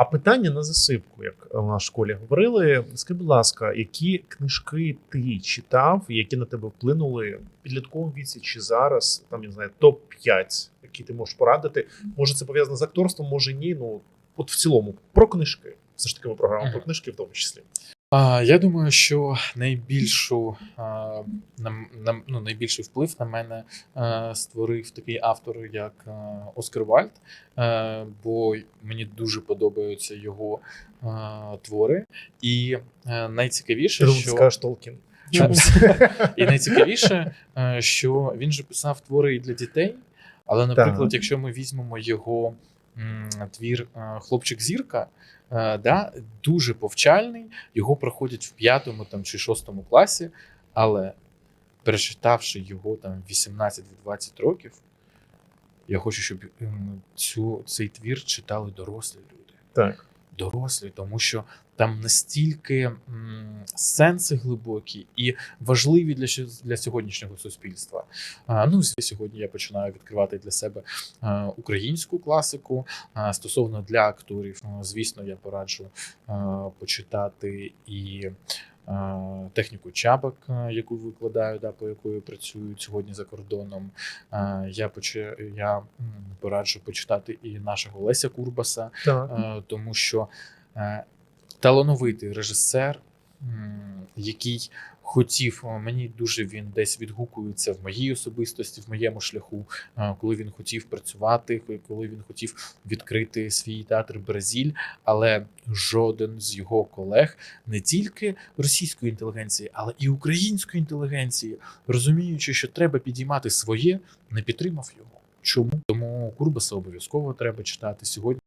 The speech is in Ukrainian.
А питання на засипку, як в школі говорили. Скажи, будь ласка, які книжки ти читав, які на тебе вплинули в підлітковому віці чи зараз? Там я не знаю, топ 5 які ти можеш порадити. Може, це пов'язано з акторством, може ні. Ну от в цілому про книжки. Все ж таки, ми програма про книжки в тому числі. Я думаю, що найбільшу на, на, ну, найбільший вплив на мене створив такий автор, як Оскар Вальд, бо мені дуже подобаються його твори. І найцікавіше, що скажеш Толкін. І найцікавіше, що він же писав твори і для дітей. Але, наприклад, Так. якщо ми візьмемо його твір е, Хлопчик зірка, е, да, дуже повчальний, його проходять в п'ятому там, чи шостому класі, але перечитавши його там 18-20 років, я хочу, щоб цю, цей твір читали дорослі люди Так. Дорослі, тому що там настільки м, сенси глибокі і важливі для для сьогоднішнього суспільства. А, ну сьогодні я починаю відкривати для себе а, українську класику. А, стосовно для акторів, ну, звісно, я пораджу а, почитати і. Техніку чабок, яку викладаю, да, по якої працюю сьогодні за кордоном. Я я пораджу почитати і нашого Леся Курбаса, Так. Е, тому що е, талановитий режисер, м, який хотів, мені дуже він десь відгукується в моїй особистості, в моєму шляху, е, коли він хотів працювати, коли він хотів відкрити свій театр Бразиль, але жоден з його колег не тільки російської інтелігенції, але і української інтелігенції, розуміючи, що треба підіймати своє, не підтримав його. Чому тому Курбаса обов'язково треба читати сьогодні?